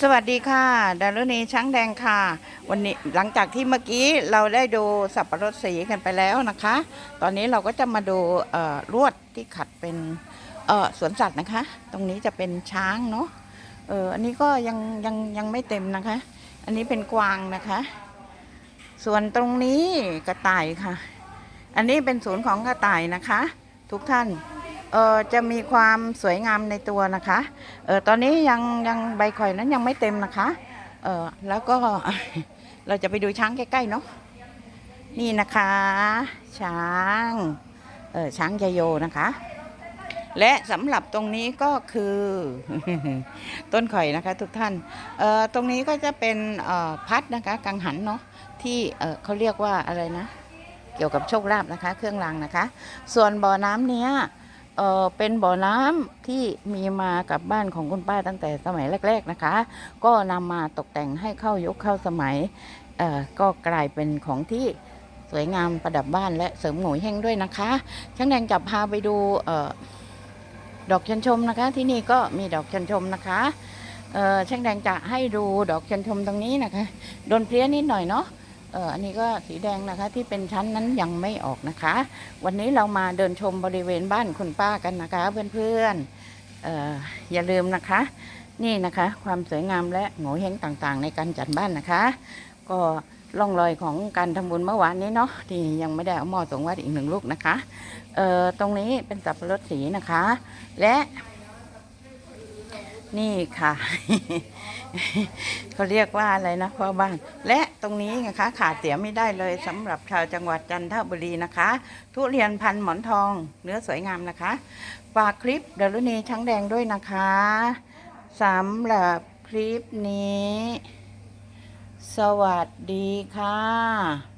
สวัสดีค่ะดารุณีช้างแดงค่ะ วันนี้หลังจากที่เมื่อกี้เราได้ดูสับปะรดสีกันไปแล้วนะคะ ตอนนี้เราก็จะมาดูลวดที่ขัดเป็นสวนสัตว์นะคะ ตรงนี้จะเป็นช้างเนาะเอออันนี้ก็ยังยังยังไม่เต็มนะคะ อันนี้เป็นกวางนะคะ ส่วนตรงนี้กระต่ายค่ะ อันนี้เป็นศูนย์ของกระต่ายนะคะ ทุกท่าน เออจะมีความสวยงามในตัวนะคะเออตอนนี้ยังยังใบข่อยนั้นยังไม่เต็มนะคะเออแล้วก็เราจะไปดูช้างใกล้ๆเนาะนี่นะคะ ช้างเออช้างยโยนะคะ และสำหรับตรงนี้ก็คือ ต้นข่อยนะคะทุกท่านเอ่อตรงนี้ก็จะเป็นเอ่อพัดนะคะกังหันเนาะที่เอ่อเขาเรียกว่าอะไรนะ เกี่ยวกับโชคลาภนะคะ เครื่องรางนะคะ ส่วนบ่อน้ำเนี้ย เออเป็นบ่อน้ำที่มีมากับบ้านของคุณป้าตั้งแต่สมัยแรก ๆนะคะ ก็นำมาตกแต่งให้เข้ายุคเข้าสมัยเออก็กลายเป็นของที่สวยงามประดับบ้านและเสริมโหงเฮงด้วยนะคะช่างแดงจับพาไปดูเออดอกชันชมนะคะ ที่นี่ก็มีดอกชันชมนะคะเออช่างแดงจะให้ดูดอกชันชมตรงนี้นะคะโดนเพลี้ยนิดหน่อยเนาะ เอออันนี้ก็สีแดงนะคะที่เป็นชั้นนั้นยังไม่ออกนะคะ วันนี้เรามาเดินชมบริเวณบ้านคุณป้ากันนะคะเพื่อนๆเอออย่าลืมนะคะ นี่นะคะ ความสวยงามและโงเฮงต่างๆ ในการจัดบ้านนะคะ ก็ร่องรอยของการทำบุญเมื่อวานนี้เนาะที่ยังไม่ได้เอาหม้อส่งวัดอีกหนึ่งลูกนะคะเออตรงนี้เป็นสับปะรดสีนะคะ และ นี่ค่ะ เขาเรียกว่าอะไรนะพ่อบ้าน และตรงนี้นะคะขาดเสียไม่ได้เลยสำหรับชาวจังหวัดจันทบุรีนะคะ ทุเรียนพันหมอนทอง เนื้อสวยงามนะคะฝากคลิปเดารุนีช้างแดงด้วยนะคะสำหรับคลิปนี้ สวัสดีค่ะ